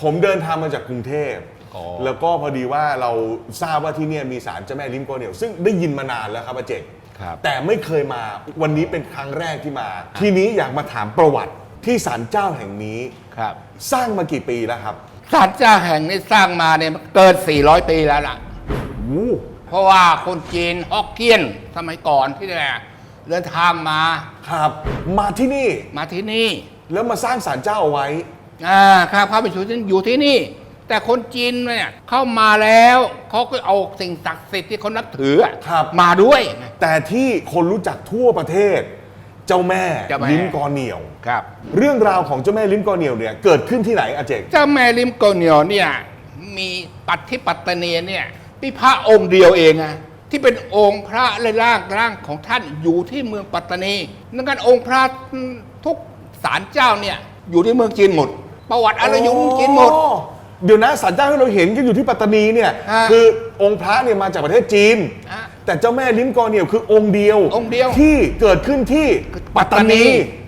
ผมเดินทางมาจากกรุงเทพ อ๋อ แล้วก็พอดีว่าเราทราบว่าที่เนี่ยมีศาลเจ้าแม่ลิ้มโกเหนียวซึ่งได้ยินมานานแล้วครับอาเจกครับ แต่ไม่เคยมาวันนี้เป็นครั้งแรกที่มา ทีนี้อยากมาถามประวัติที่ศาลเจ้าแห่งนี้ ครับสร้างมากี่ปีแล้วครับศาลเจ้าแห่งนี้สร้างมาเนี่ยเกิน 400 ปีแล้วล่ะวู้ เพราะว่าคนจีนฮอกเกี้ยนสมัยก่อนที่เนี่ยเดินทางมา ครับ มาที่นี่มาที่นี่แล้วมาสร้างศาลเจ้าเอาไว้ อ่าข้าพระไปอยู่ที่อยู่ที่นี่ แต่คนจีนเนี่ยเข้ามาแล้วเขาก็เอาสิ่งศักดิ์สิทธิ์ที่เขานับถืออะครับ มาด้วยไงแต่ที่คนรู้จักทั่วประเทศ เจ้าแม่เจ้าแม่ ลิ้มกอเหนียว ครับ เรื่องราวของเจ้าแม่ลิ้มกอเหนียวเนี่ยเกิดขึ้นที่ไหนอาเจกเจ้าแม่ลิมโกเหนียวเนี่ยมีปัตทิปัตตเนียเนี่ยมีพระองค์เดียวเองอะที่เป็นองค์พระและร่างร่างของท่านอยู่ที่เมืองปัตตานีนั่นกันองค์พระทุกศาลเจ้าเนี่ยอยู่ที่เมืองจีนหมด ประวัติอะไรอยู่เมืองจีนหมด อ๋อเดี๋ยวนะศาลเจ้าที่เราเห็นก็อยู่ที่ปัตตานีเนี่ยฮะคือองค์พระเนี่ยมาจากประเทศจีน ฮะแต่เจ้าแม่ลิ้มกอเหนียวคือองค์เดียวองค์เดียวที่เกิดขึ้นที่ปัตตานีปัตตานี